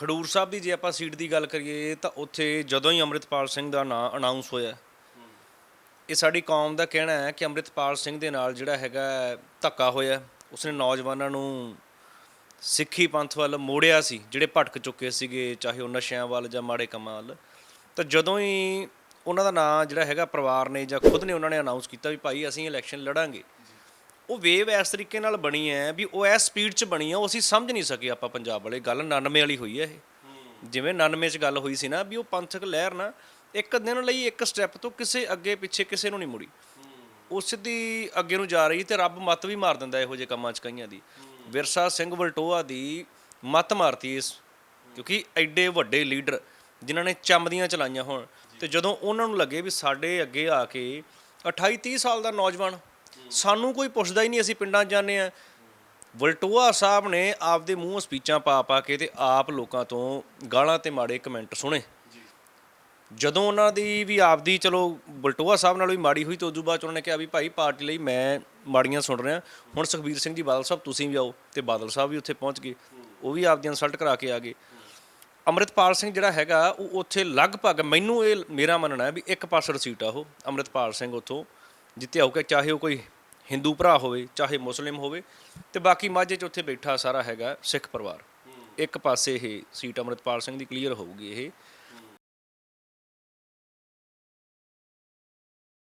ਖਡੂਰ ਸਾਹਿਬ ਦੀ ਜੇ ਆਪਾਂ ਸੀਟ ਦੀ ਗੱਲ ਕਰੀਏ ਤਾਂ ਉੱਥੇ ਜਦੋਂ ਹੀ ਅੰਮ੍ਰਿਤਪਾਲ ਸਿੰਘ ਦਾ ਨਾਂ ਅਨਾਉਂਸ ਹੋਇਆ। ਇਹ ਸਾਡੀ ਕੌਮ ਦਾ ਕਹਿਣਾ ਹੈ ਕਿ ਅੰਮ੍ਰਿਤਪਾਲ ਸਿੰਘ ਦੇ ਨਾਲ ਜਿਹੜਾ ਹੈਗਾ ਧੱਕਾ ਹੋਇਆ। ਉਸਨੇ ਨੌਜਵਾਨਾਂ ਨੂੰ ਸਿੱਖੀ ਪੰਥ ਵੱਲ ਮੋੜਿਆ ਸੀ, ਜਿਹੜੇ ਭਟਕ ਚੁੱਕੇ ਸੀਗੇ, ਚਾਹੇ ਉਹ ਨਸ਼ਿਆਂ ਵੱਲ ਜਾਂ ਮਾੜੇ ਕੰਮਾਂ ਵੱਲ। ਤਾਂ ਜਦੋਂ ਹੀ ਉਹਨਾਂ ਦਾ ਨਾਂ ਜਿਹੜਾ ਹੈਗਾ ਪਰਿਵਾਰ ਨੇ ਜਾਂ ਖੁਦ ਨੇ ਉਹਨਾਂ ਨੇ ਅਨਾਉਂਸ ਕੀਤਾ ਵੀ ਭਾਈ ਅਸੀਂ ਇਲੈਕਸ਼ਨ ਲੜਾਂਗੇ ਉਹ ਵੇਵ ਇਸ ਤਰੀਕੇ ਨਾਲ ਬਣੀ ਹੈ ਵੀ ਉਹ ਇਸ ਸਪੀਡ 'ਚ ਬਣੀ ਹੈ, ਉਹ ਅਸੀਂ ਸਮਝ ਨਹੀਂ ਸਕੇ ਆਪਾਂ ਪੰਜਾਬ ਵਾਲੇ। ਗੱਲ 99 ਵਾਲੀ ਹੋਈ ਹੈ ਇਹ। ਜਿਵੇਂ 99 'ਚ ਗੱਲ ਹੋਈ ਸੀ ਨਾ ਵੀ ਉਹ ਪੰਥਕ ਲਹਿਰ ਨਾ, ਇੱਕ ਦਿਨ ਲਈ ਇੱਕ ਸਟੈਪ ਤੋਂ ਕਿਸੇ ਅੱਗੇ ਪਿੱਛੇ ਕਿਸੇ ਨੂੰ ਨਹੀਂ ਮੁੜੀ। ਉਹ ਸਿੱਧੀ ਅੱਗੇ ਨੂੰ ਜਾ ਰਹੀ ਤੇ ਰੱਬ ਮੱਤ ਵੀ ਮਾਰ ਦਿੰਦਾ ਇਹੋ ਜਿਹੇ ਕੰਮਾਂ 'ਚ ਕਈਆਂ ਦੀ। ਵਿਰਸਾ ਸਿੰਘ ਵਲਟੋਆ ਦੀ ਮੱਤ ਮਾਰਤੀ ਇਸ, ਕਿਉਂਕਿ ਐਡੇ ਵੱਡੇ ਲੀਡਰ ਜਿਨ੍ਹਾਂ ਨੇ ਚੰਮਦੀਆਂ ਚਲਾਈਆਂ ਹੋਣ। ਤੇ ਜਦੋਂ ਉਹਨਾਂ ਨੂੰ ਲੱਗੇ ਵੀ ਸਾਡੇ ਅੱਗੇ ਆ ਕੇ 28 30 ਸਾਲ ਦਾ ਨੌਜਵਾਨ ਸਾਨੂੰ ਕੋਈ ਪੁੱਛਦਾ ਹੀ ਨਹੀਂ, ਅਸੀਂ ਪਿੰਡਾਂ 'ਚ ਜਾਂਦੇ ਆ ਵਲਟੋਆ ਸਾਹਿਬ ਨੇ ਆਪਦੇ ਮੂੰਹੋਂ ਸਪੀਚਾਂ ਪਾ ਪਾ ਕੇ ਤੇ ਆਪ ਲੋਕਾਂ ਤੋਂ ਗਾਲਾਂ ਤੇ ਮਾੜੇ ਕਮੈਂਟ ਸੁਣੇ। ਜਦੋਂ ਉਹਨਾਂ ਦੀ ਵੀ ਆਪਦੀ, ਚਲੋ ਬਲਟੋਆ ਸਾਹਿਬ ਨਾਲ ਵੀ ਮਾੜੀ ਹੋਈ ਤੇ ਉਦੋਂ ਬਾਅਦ 'ਚ ਉਹਨਾਂ ਨੇ ਕਿਹਾ ਵੀ ਭਾਈ ਪਾਰਟੀ ਲਈ ਮੈਂ ਮਾੜੀਆਂ ਸੁਣ ਰਿਹਾ। ਹੁਣ ਸੁਖਬੀਰ ਸਿੰਘ ਜੀ ਬਾਦਲ ਸਾਹਿਬ, ਤੁਸੀਂ ਵੀ ਆਓ ਤੇ ਬਾਦਲ ਸਾਹਿਬ ਵੀ ਉੱਥੇ ਪਹੁੰਚ ਗਏ। ਉਹ ਵੀ ਆਪਦੀ ਇਨਸਲਟ ਕਰਾ ਕੇ ਆ ਗਏ। ਅੰਮ੍ਰਿਤਪਾਲ ਸਿੰਘ ਜਿਹੜਾ ਹੈਗਾ, ਉਹ ਉੱਥੇ ਲਗਭਗ ਮੈਨੂੰ ਇਹ, ਮੇਰਾ ਮੰਨਣਾ ਹੈ ਵੀ ਇੱਕ ਪਾਸੜ ਸੀਟ ਆ ਉਹ, ਅੰਮ੍ਰਿਤਪਾਲ ਸਿੰਘ ਉੱਥੋਂ। ਜਿੱਤਿਆ ਹੋਊਗਾ ਚਾਹੇ ਉਹ ਕੋਈ ਹਿੰਦੂ ਭਰਾ ਹੋਵੇ ਚਾਹੇ ਮੁਸਲਿਮ ਹੋਵੇ ਤੇ ਬਾਕੀ ਮਾਝੇ 'ਚ ਉੱਥੇ ਬੈਠਾ ਸਾਰਾ ਹੈਗਾ ਸਿੱਖ ਪਰਿਵਾਰ। ਇੱਕ ਪਾਸੇ ਇਹ ਸੀਟ ਅੰਮ੍ਰਿਤਪਾਲ ਸਿੰਘ ਦੀ ਕਲੀਅਰ ਹੋਊਗੀ ਇਹ।